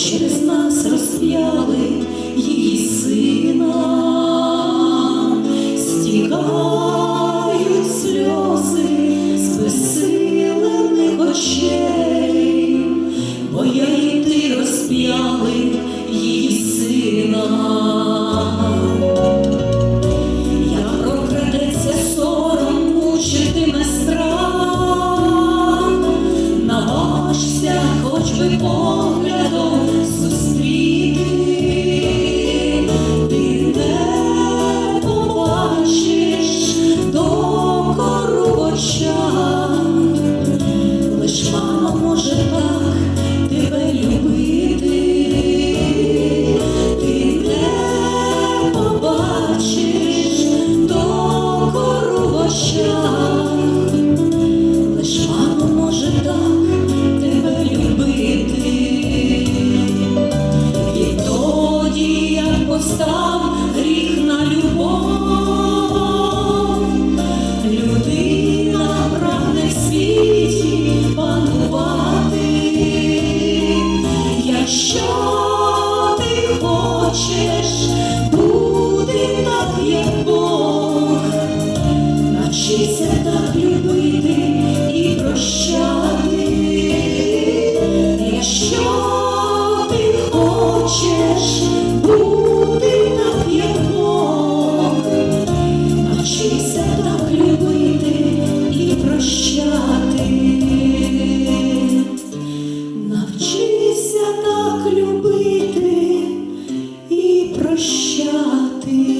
через нас розп'яли її сина, стікають сльози з безсилених очей. show. прощати.